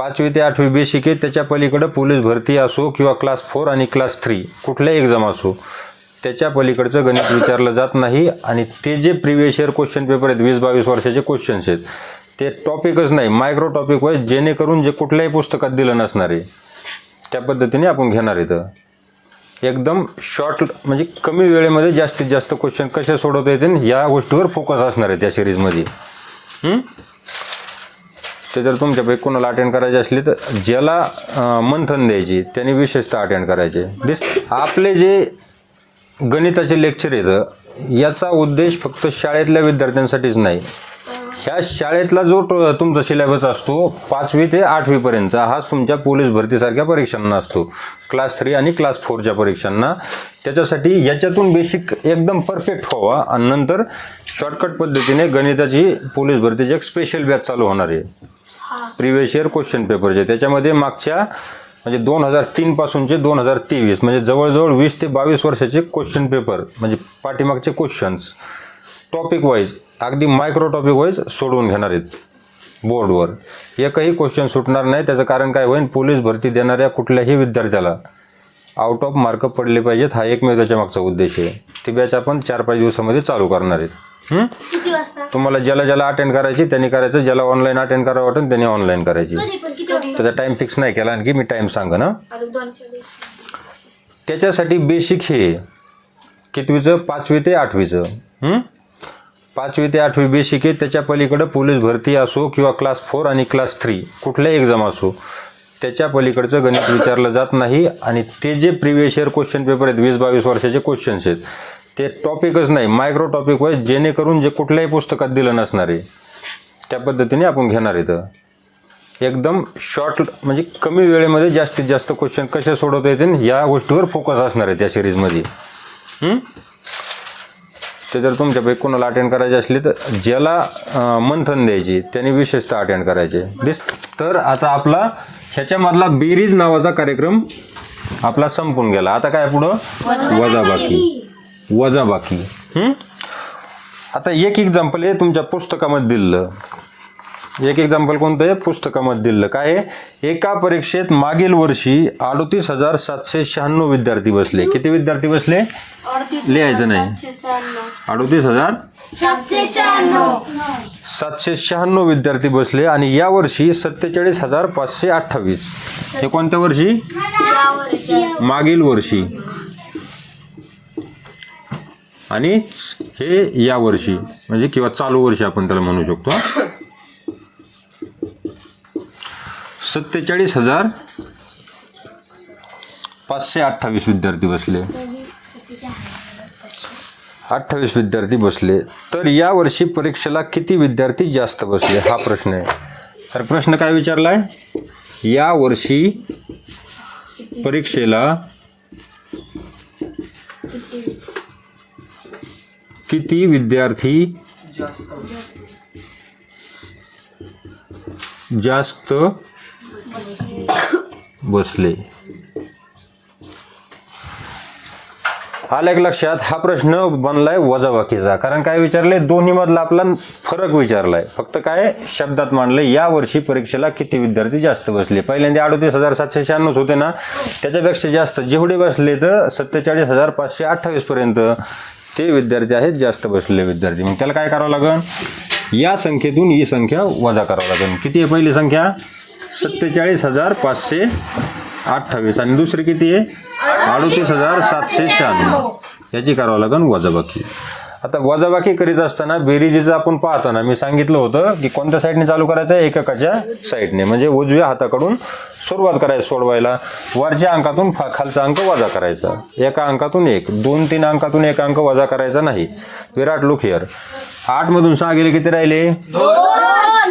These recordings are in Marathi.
पाचवी ते आठवी बेसिक आहे त्याच्या पलीकडं पोलीस भरती असो किंवा क्लास फोर आणि क्लास थ्री कुठल्याही एक्झाम असो त्याच्या पलीकडचं गणित विचारलं जात नाही. आणि ते जे प्रिव्हियस इयर क्वेश्चन पेपर आहेत वीस बावीस वर्षाचे क्वेश्चन्स आहेत ते टॉपिकच नाही. मायक्रो टॉपिक वाईज जेणेकरून जे कुठल्याही पुस्तकात दिलं नसणार आहे त्या पद्धतीने आपण घेणार इथं. एकदम शॉर्ट म्हणजे कमी वेळेमध्ये जास्तीत जास्त क्वेश्चन कसे सोडवता येतील या गोष्टीवर फोकस असणार आहे त्या सिरीजमध्ये हं? ते जर तुमच्यापैकी कोणाला अटेंड करायचे असले तर ज्याला मंथन द्यायची त्यांनी विशेषतः अटेंड करायचे. दिस आपले जे गणिताचे लेक्चर येतं याचा उद्देश फक्त शाळेतल्या विद्यार्थ्यांसाठीच नाही. ह्या शाळेतला जो तुमचा सिलेबस असतो पाचवी ते आठवीपर्यंतचा हाच तुमच्या पोलीस भरतीसारख्या परीक्षांना असतो. क्लास थ्री आणि क्लास फोरच्या परीक्षांना. त्याच्यासाठी याच्यातून बेसिक एकदम परफेक्ट व्हावा. आणि नंतर शॉर्टकट पद्धतीने गणिताची पोलीस भरतीची एक स्पेशल बॅच चालू होणार आहे. प्रिव्हियस इयर क्वेश्चन पेपरचे. त्याच्यामध्ये मागच्या म्हणजे दोन हजार तीनपासूनचे दोन हजार तेवीस म्हणजे जवळजवळ वीस ते बावीस वर्षाचे क्वेश्चन पेपर म्हणजे पाठीमागचे क्वेश्चन्स. टॉपिक वाईज अगदी मायक्रो टॉपिक वाईज सोडवून घेणार आहेत बोर्डवर एकही क्वेश्चन सुटणार नाही त्याचं कारण काय होईल? पोलीस भरती देणाऱ्या कुठल्याही विद्यार्थ्याला आउट ऑफ मार्क पडले पाहिजेत हा एकमेव त्याच्या मागचा उद्देश आहे. ती बॅच आपण चार पाच दिवसामध्ये चालू करणार आहेत. हं? किती वाजता? तुम्हाला ज्याला ज्याला अटेंड करायची त्यांनी करायचं ज्याला ऑनलाईन अटेंड करावं वाटेल त्यांनी ऑनलाईन करायची. कधी पण किती वाजता? त्याचा टाईम फिक्स नाही केला आणखी मी टाईम सांगा ना अजून दोन चार दिवस त्याच्यासाठी बेसिक हे कितवीचं? पाचवी ते आठवीचं. हं? पाचवी ते आठवी बेसिक आहे त्याच्या पलीकडं पोलीस भरती असो किंवा क्लास फोर आणि क्लास थ्री कुठल्याही एक्झाम असो त्याच्या पलीकडचं गणित विचारलं जात नाही आणि ते जे प्रिव्हियस इयर क्वेश्चन पेपर आहेत वीस बावीस वर्षाचे क्वेश्चन्स आहेत ते टॉपिकच नाही. मायक्रो टॉपिक वाईज जेणेकरून जे कुठल्याही पुस्तकात दिलं नसणार आहे त्या पद्धतीने आपण घेणार इथं. एकदम शॉर्ट म्हणजे कमी वेळेमध्ये जास्तीत जास्त क्वेश्चन कसे सोडवता येतील या गोष्टीवर फोकस असणार आहे त्या सिरीजमध्ये ते जर तुमच्यापैकी कोणाला अटेंड करायचे असले तर ज्याला मंथन द्यायची त्यांनी विशेषतः अटेंड करायचे. दिस तर आता आपला ह्याच्यामधला बेरीज नावाचा कार्यक्रम आपला संपून गेला. आता काय पुढं? वजाबाकी. वजाबाकी. हं? आता एक एक्झाम्पल आहे तुमच्या पुस्तकामध्ये दिलं एक एक्झाम्पल कोणतं? आहे पुस्तकामध्ये दिलं काय आहे एका परीक्षेत मागील वर्षी अडतीस हजार सातशे शहाण्णव विद्यार्थी बसले. किती विद्यार्थी बसले? लिहायचं नाही. अडतीस हजार सातशे शहाण्णव सातशे शहाण्णव विद्यार्थी बसले आणि यावर्षी सत्तेचाळीस हजार पाचशे अठ्ठावीस. हे कोणत्या वर्षी? मागील वर्षी. आणि हे या वर्षी म्हणजे किंवा चालू वर्षी आपण त्याला म्हणू शकतो. सत्तेचाळीस हजार पाचशे अठ्ठावीस विद्यार्थी बसले. अठ्ठावीस विद्यार्थी बसले तर यावर्षी परीक्षेला किती विद्यार्थी जास्त बसले? हा प्रश्न आहे. तर प्रश्न काय विचारला आहे यावर्षी परीक्षेला किती विद्यार्थी जास्त बसले? आलं एक लक्षात हा प्रश्न बनलाय वजाबाकीचा. कारण काय विचारले दोन्ही मधला आपला फरक विचारलाय. फक्त काय? शब्दात मांडले या वर्षी परीक्षेला किती विद्यार्थी जास्त बसले? पहिल्यांदा अडतीस हजार सातशे शहाण्णव होते ना? त्याच्यापेक्षा जास्त. जेवढे बसले तर सत्तेचाळीस हजार पाचशे अठ्ठावीस पर्यंत ते विद्यार्थी आहेत जास्त बसलेले विद्यार्थी. मग त्याला काय करावं लागेल या संख्येतून ही संख्या वजा करावं लागेल किती आहे पहिली संख्या? सत्तेचाळीस हजार पाचशे अठ्ठावीस. आणि दुसरी किती आहे? अडतीस हजार सातशे शहाण्णव. याची करावं लागेल वजाबाकी. आता वजाबाकी करीत असताना बेरीजीचं आपण पाहताना मी सांगितलं होतं की कोणत्या साईडने चालू करायचं? आहे एककाच्या साईडने. म्हणजे उजव्या हाताकडून सुरुवात करायची सोडवायला. वरच्या अंकातून खालचा अंक वजा करायचा. एका अंकातून एक. दोन तीन अंकातून एक अंक वजा करायचा नाही. विराट लुक हिअर आठमधून सहा गेले किती राहिले?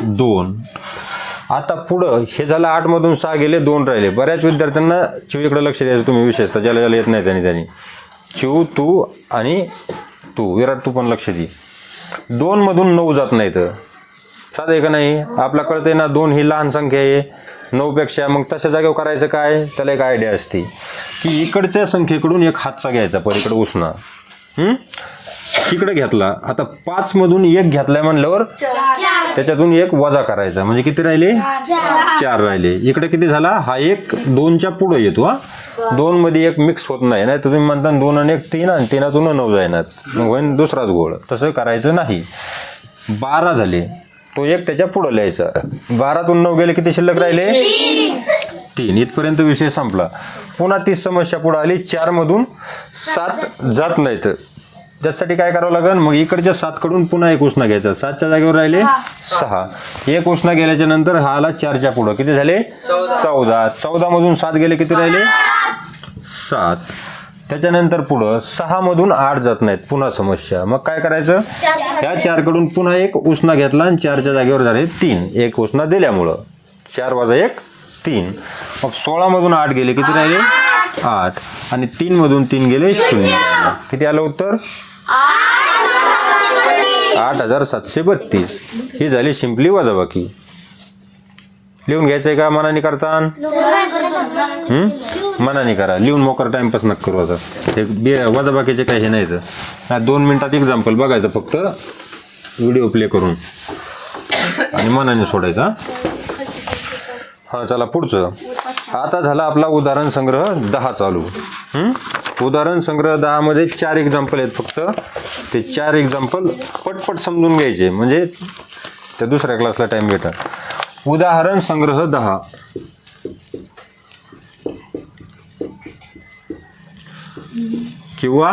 दोन. आता पुढं हे झालं आठमधून सहा गेले दोन राहिले. बऱ्याच विद्यार्थ्यांना चिवीकडे लक्ष द्यायचं तुम्ही विशेषतः. ज्याला ज्याला येत नाही त्यांनी त्यांनी. चिव तू आणि तू. विराट तू पण लक्ष दे. दोनमधून नऊ जात नाहीत. साधं आहे का नाही? आपला कळते ना दोन ही लहान संख्या आहे. नऊपेक्षा मग तशा जागेवर करायचं काय? त्याला एक आयडिया असते. की इकडच्या संख्येकडून एक हातचा घ्यायचा पलीकडे उसणं. तिकडे घेतला. आता पाच मधून एक घेतलाय म्हणल्यावर त्याच्यातून एक वजा करायचा. म्हणजे किती राहिले? चार. राहिले. इकडे किती झाला? हा एक दोनच्या पुढे येतो हा. दोन मध्ये एक मिक्स होत नाही. तर तुम्ही म्हणता दोन आणि एक तीन आणि तीनातून नऊ जाईनात मग होईन दुसराच गोळ. तसं करायचं नाही. बारा झाले. तो एक त्याच्या पुढं लिहायचा. बारातून नऊ गेले किती शिल्लक राहिले? तीन. इथपर्यंत विषय संपला. पुन्हा तीच समस्या पुढे आली. चारमधून सात जात नाहीत. त्यासाठी काय करावं लागेल मग इकडच्या सातकडून पुन्हा एक उसना घ्यायचा. सातच्या जागेवर राहिले सहा. एक उसना गेल्याच्यानंतर हा आला चारच्या पुढं. किती झाले? चौदा. चौदा. मधून सात गेले किती राहिले? सात. त्याच्यानंतर पुढं सहा मधून आठ जात नाहीत. पुन्हा समस्या. मग काय करायचं? या चारकडून पुन्हा एक उसना घेतला आणि चारच्या जागेवर झाले तीन. एक उसना दिल्यामुळं. चार वाजा एक तीन. मग सोळामधून आठ गेले किती राहिले? आठ. आणि तीन मधून तीन गेले शून्य. किती आलं उत्तर? आठ हजार सातशे बत्तीस. ही झाली शिंपली वजाबाकी. लिहून घ्यायचंय का मनाने करता मनाने करा. लिहून मोकर टाइमपास नका करू आता. हे बे वजाबाकीचे काही हे नाही तर दोन मिनिटात एक्झाम्पल बघायचं फक्त. व्हिडिओ प्ले करून. आणि मनाने सोडायचा हा? चला पुढचं. आता झाला आपला उदाहरण संग्रह दहा चालू. उदाहरण संग्रह दहामध्ये चार एक्झाम्पल आहेत फक्त. ते चार एक्झाम्पल पटपट समजून घ्यायचे. म्हणजे त्या दुसऱ्या क्लासला टाईम भेटा उदाहरण संग्रह दहा. किंवा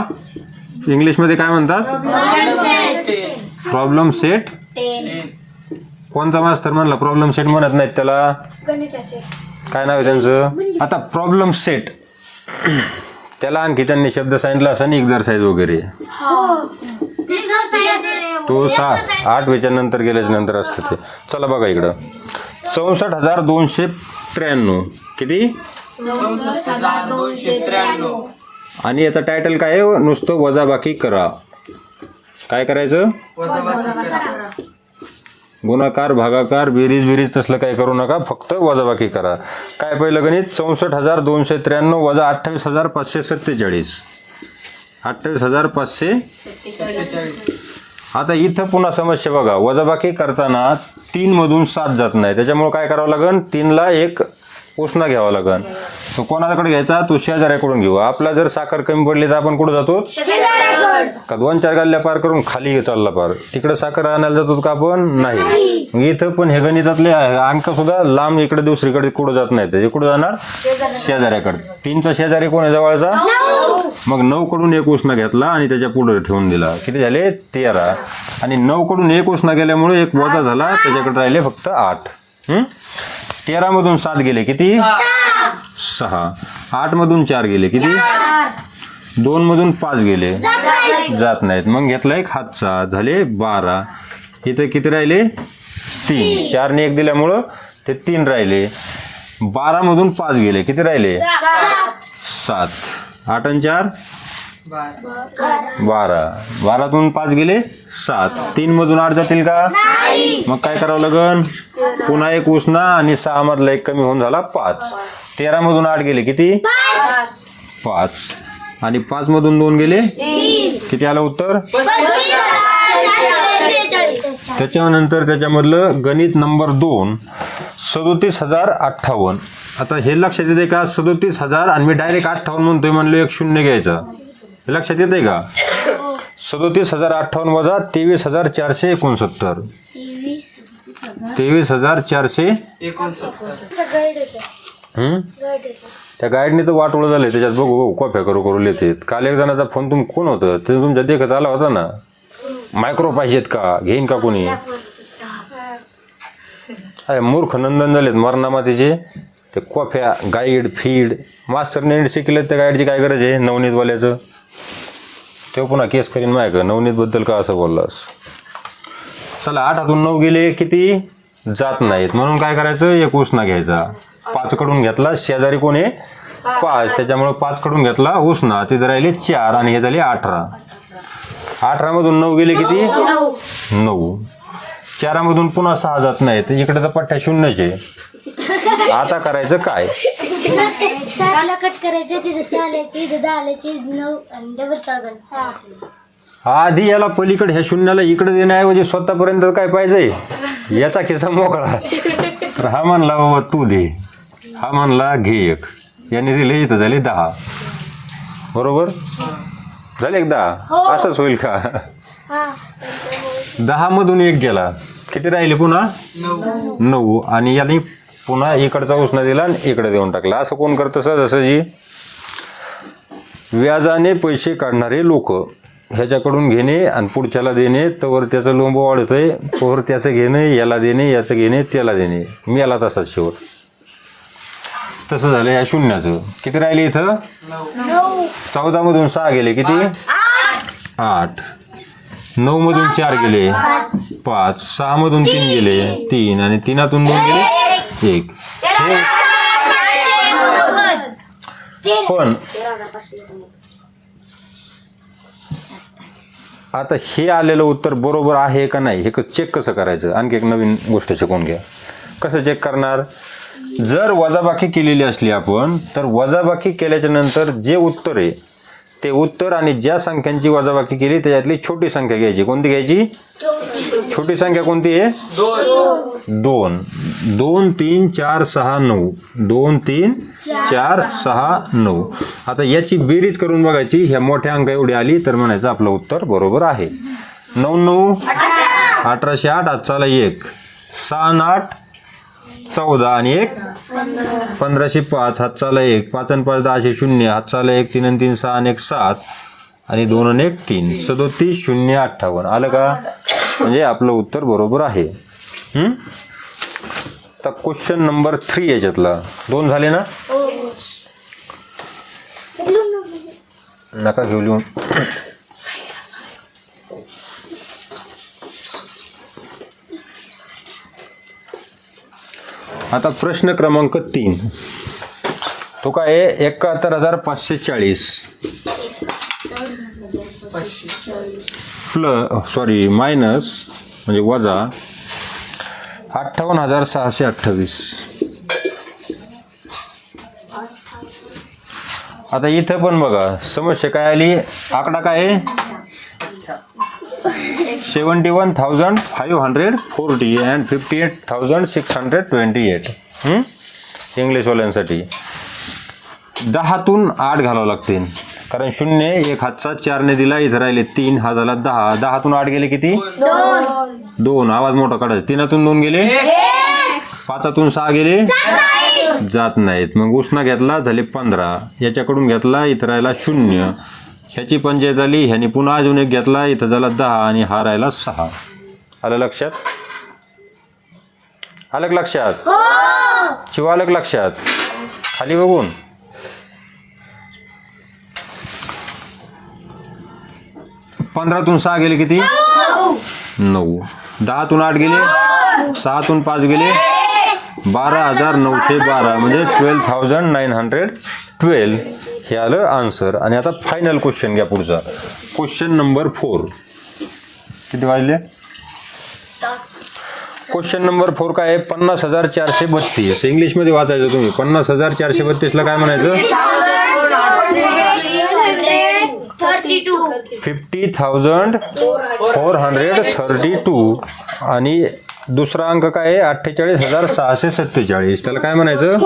इंग्लिशमध्ये काय म्हणतात? प्रॉब्लेम सेट कोणता मास्तर म्हणला? प्रॉब्लेम सेट म्हणत नाहीत त्याला. काय नाव आहे त्यांचं? आता प्रॉब्लेम सेट त्याला आणखी त्यांनी शब्द सांगितला असा एक्झरसाईज वगैरे. तो सहा आठ वेच्या नंतर गेल्याच्यानंतर असतं ते. चला बघा इकडं. चौसष्ट हजार दोनशे त्र्याण्णव. किती? आणि याचं टायटल काय आहे? नुसतं वजाबाकी करा. काय करायचं? वजाबाकी करा. गुणाकार भागाकार बेरीज बेरीज तसलं काही करू नका. फक्त वजाबाकी करा. काय पहिलं गणित? चौसष्ट हजार दोनशे त्र्याण्णव वजा अठ्ठावीस हजार पाचशे सत्तेचाळीस. अठ्ठावीस हजार पाचशे आता इथं पुन्हा समस्या बघा. वजाबाकी करताना तीनमधून सात जात नाही. त्याच्यामुळे काय करावं लागेल तीनला एक उसना घ्यावा लागेल तो कोणाकडे घ्यायचा? तो शेजाऱ्याकडून घेऊ. आपला जर साखर कमी पडली तर आपण कुठं जातो? का दोन चार गाल्ल्या पार करून खाली चालला पार. तिकडे साखर आणायला जातो का आपण? नाही. इथं पण हे गणितातले अंक सुद्धा लांब इकडे दुसरीकडे कुठं जात नाही ते कुठं जाणार? शेजाऱ्याकडे. तीनचा शेजारी कोण आहे जवळचा? मग नऊ कडून एक उसना घेतला आणि त्याच्या पुढे ठेवून दिला. किती झाले? तेरा. आणि नऊ कडून एक उसना गेल्यामुळे एक वजा झाला. त्याच्याकडे राहिले फक्त आठ. हं? तेरामधून सात गेले किती? सहा. आठ मधून चार गेले किती? दोन मधून पाच गेले. जात नाहीत. मग घेतला एक हातचा. झाले बारा. इथं किती राहिले? तीन. चारने एक दिल्यामुळं ते तीन राहिले. बारामधून पाच गेले. किती राहिले? सात. आठ आणि चार? बारा. बारातून पाच गेले? सात. तीन मधून आठ जातील का? मग काय करावं लागन? पुन्हा एक उसना आणि सहा मधला एक कमी होऊन झाला पाच. तेरा मधून आठ गेले. किती? पाच. आणि पाच मधून दोन गेले? किती आलं उत्तर? त्याच्यानंतर त्याच्यामधलं गणित नंबर दोन सदोतीस हजार अठ्ठावन्न. आता हे लक्षात येते का? सदोतीस हजार आणि मी डायरेक्ट अठ्ठावन्न म्हणतोय म्हणलो एक शून्य घ्यायचं. हे लक्षात येते का? सदोतीस हजार अठ्ठावन्न वजा तेवीस हजार चारशे एकोणसत्तर. तेवीस हजार चारशे त्या गाईडने तर वाट ओळख झालं त्याच्यात बघू बघू कॉफ्या करू करू लिहिते. काल एक जणाचा फोन तुम कोण होतं? ते तुमच्या देखत आला होता ना? मायक्रो पाहिजेत का? घेईन का कोणी? आहे मूर्ख नंदन झालेत मरणामातीचे. ते कॉफ्या गाईड फीड मास्तर नेट शिकले त्या गाईडची काय गरज आहे? नवनीतवाल्याचं. तो पुन्हा केस करीन माय का नवनीतबद्दल का असं बोललास? चला आठ हातून नऊ गेले किती? जात नाहीत. म्हणून काय करायचं? एक उसना घ्यायचा. पाच कडून घेतला. शेजारी कोण आहे? पाच. त्याच्यामुळे पाच कडून घेतला उसना तिथे राहिले चार आणि हे झाले अठरा. अठरा मधून नऊ गेले किती? नऊ. चारामधून पुन्हा सहा जात नाहीत. इकडे तर पट्ट्या शून्यच आहे. आता करायचं काय? सातला कट करायचं तिथं सहा आल्याची तिथं दहा आल्याची नऊ आणि डबल चौदा आधी याला पलीकडे ह्या शून्याला इकडे देण्याऐवजी स्वतःपर्यंत काय पाहिजे? याचा खिसा मोकळा. तर हा म्हणला बाबा तू दे. हा म्हणला घे एक. याने दिले इथं झाले दहा. बरोबर? झाले एक दहा? असंच होईल का? दहा मधून एक गेला. किती राहिले पुन्हा? नऊ. आणि याने पुन्हा इकडचा उष्ण दिला आणि इकडे देऊन टाकला. असं कोण करतं जी व्याजाने पैसे काढणारे लोक. ह्याच्याकडून घेणे आणि पुढच्याला देणे तवर त्याचं लोंब वाढतंय तोवर त्याचं घेणे याला देणे याचं घेणे त्याला देणे. मी याला तसाच शेवट. तसं झालं या शून्याचं. किती राहिले इथं? चौदामधून सहा गेले. किती? आठ. नऊ मधून चार गेले. पाच. सहा मधून तीन गेले. तीन. आणि तीनातून दोन गेले. एक पण आता हे आलेलं उत्तर बरोबर आहे का नाही हे चेक कसं करायचं? आणखी एक नवीन गोष्ट शिकून घ्या. कसं चेक करणार? जर वजाबाकी केलेली असली आपण तर वजाबाकी केल्याच्यानंतर जे उत्तर आहे ते उत्तर आणि ज्या संख्यांची वजाबाकी केली त्याच्यातली छोटी संख्या घ्यायची. कोणती घ्यायची? छोटी संख्या कोणती आहे? दोन. दोन. तीन चार सहा नऊ. दोन तीन चार सहा नऊ. आता याची बेरीज करून बघायची. ह्या मोठ्या अंक एवढी आली तर म्हणायचं आपलं उत्तर बरोबर आहे. नऊ नऊ. अठराशे आठ. आजचाला एक. सहा आठ. चौदा आणि एक. पंधराशे पाच. हातचाला एक. पाच आणि पाच दहाशे शून्य. हातचाला एक. तीन आणि तीन सहा आणि एक सात. आणि दोन आणि एक तीन. सदोतीस शून्य अठ्ठावन्न. आलं का? म्हणजे आपलं उत्तर बरोबर आहे. हं? तर क्वेश्चन नंबर थ्री याच्यातला. दोन झाले ना? नका घेऊ लिहून. आता प्रश्न क्रमांक तीन. तो काय आहे? एकाहत्तर हजार पाचशे चाळीस. प्ल सॉरी मायनस म्हणजे वजा अठ्ठावन्न हजार सहाशे अठ्ठावीस. आता इथं पण बघा समस्या काय आली? आकडा काय आहे? Seventy one thousand five hundred forty and fifty eight thousand six hundred twenty eight. इंग्लिशवाल्यांसाठी दहातून आठ घालावं लागतील. कारण शून्य एक हातचा चारने दिला इथं राहिले तीन हा झाला दहा. दहातून आठ गेले किती? दोन. आवाज मोठा काढायचा तीनातून दोन गेले? पाचातून सहा गेले? जात नाहीत. मग उष्णा घेतला झाले पंधरा. याच्याकडून घेतला इथं राहिला शून्य. ह्याची पंचायत आली ह्यानी पुन्हा अजून एक घेतला इथं झाला दहा आणि हा राहिला सहा. आलं लक्षात? आलं लक्षात? शिव आलं का लक्षात? खाली बघून. पंधरातून सहा गेले किती? नऊ. दहातून आठ गेले? सहातून पाच गेले? बारा हजार नऊशे बारा. म्हणजे twelve thousand nine hundred twelve हे आलं आन्सर आणि आता फायनल क्वेश्चन घ्या पुढचा. क्वेश्चन नंबर फोर किती वाजले? क्वेश्चन नंबर फोर काय आहे? पन्नास हजार चारशे बत्तीस. इंग्लिशमध्ये वाचायचं तुम्ही. पन्नास हजार चारशे बत्तीसला काय म्हणायचं? Thirty two fifty thousand four hundred thirty two आणि दुसरा अंक काय आहे? अठ्ठेचाळीस हजार सहाशे सत्तेचाळीस. त्याला काय म्हणायचं?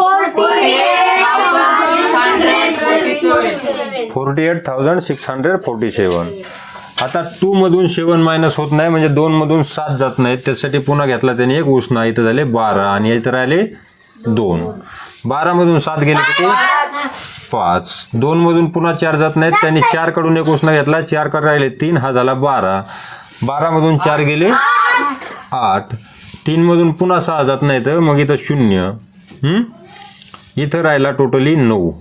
Forty eight thousand six hundred forty seven आता टू मधून सेवन मायनस होत नाही म्हणजे दोन मधून सात जात नाहीत त्यासाठी पुन्हा घेतला त्याने एक उष्णा इथं झाले बारा. आणि इथं राहिले दोन. बारा मधून सात गेले किती? पाच. दोन मधून पुन्हा चार जात नाहीत. त्यांनी चारकडून एक उष्णा घेतला. चारकडे राहिले. तीन हा झाला बारा. बारा मधून चार गेले. आठ. तीन मधून पुन्हा सहा जात नाहीत. मग इथं शून्य. हं? इथं राहिला टोटली नऊ.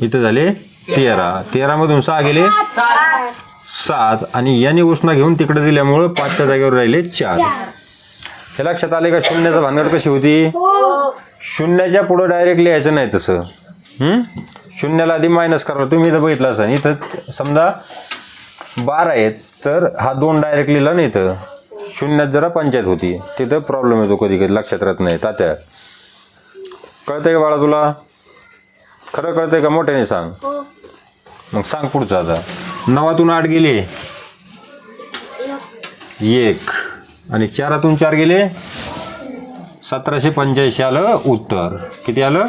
इथं झाले तेरा. तेरा मधून सहा गेले सात. आणि याने उष्णा घेऊन तिकडे दिल्यामुळं पाचच्या जागेवर राहिले चार. हे लक्षात आले का शून्याचा भानगड कशी होती? शून्याच्या पुढं डायरेक्ट लिहायचं नाही तसं. हं? शून्याला आधी मायनस करा. तुम्ही इथं बघितलं असं इथं समजा बारा आहेत तर हा दोन डायरेक्ट लिहिला नाही इथं. शून्यात जरा पंचायत होती. तिथं प्रॉब्लेम येतो कधी कधी लक्षात राहत नाही. तात्या कळतंय का बाळा तुला? खरं कळतंय का? मोठ्याने सांग. मग सांग पुढचं आता. नवातून आठ गेले. एक. आणि चारातून चार गेले. सतराशे पंच्याऐंशी आलं उत्तर. किती आलं?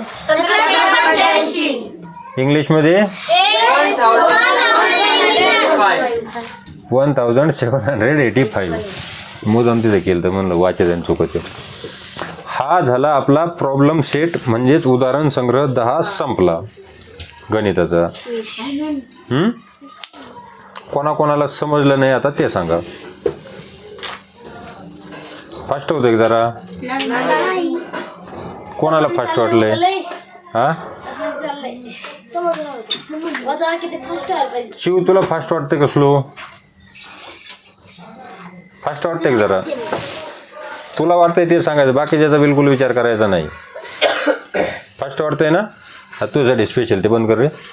इंग्लिशमध्ये one thousand seven hundred eighty five मुदाम तिथे केलं तर म्हणलं वाचायचं चुकत. हा झाला आपला प्रॉब्लेम सेट म्हणजेच उदाहरण संग्रह दहा संपला. गणिताचा? कोणाकोणाला समजलं नाही आता ते सांगा. फास्ट होतं जरा? कोणाला फास्ट वाटलंय? हा? शिव तुला फास्ट वाटते का स्लो फास्ट वाटते का जरा? तुला वाटतंय ते सांगायचं बाकीच्याचा बिलकुल विचार करायचा नाही. फास्ट वाटतंय ना? हा तुझ्यासाठी स्पेशल ते बंद कर रे.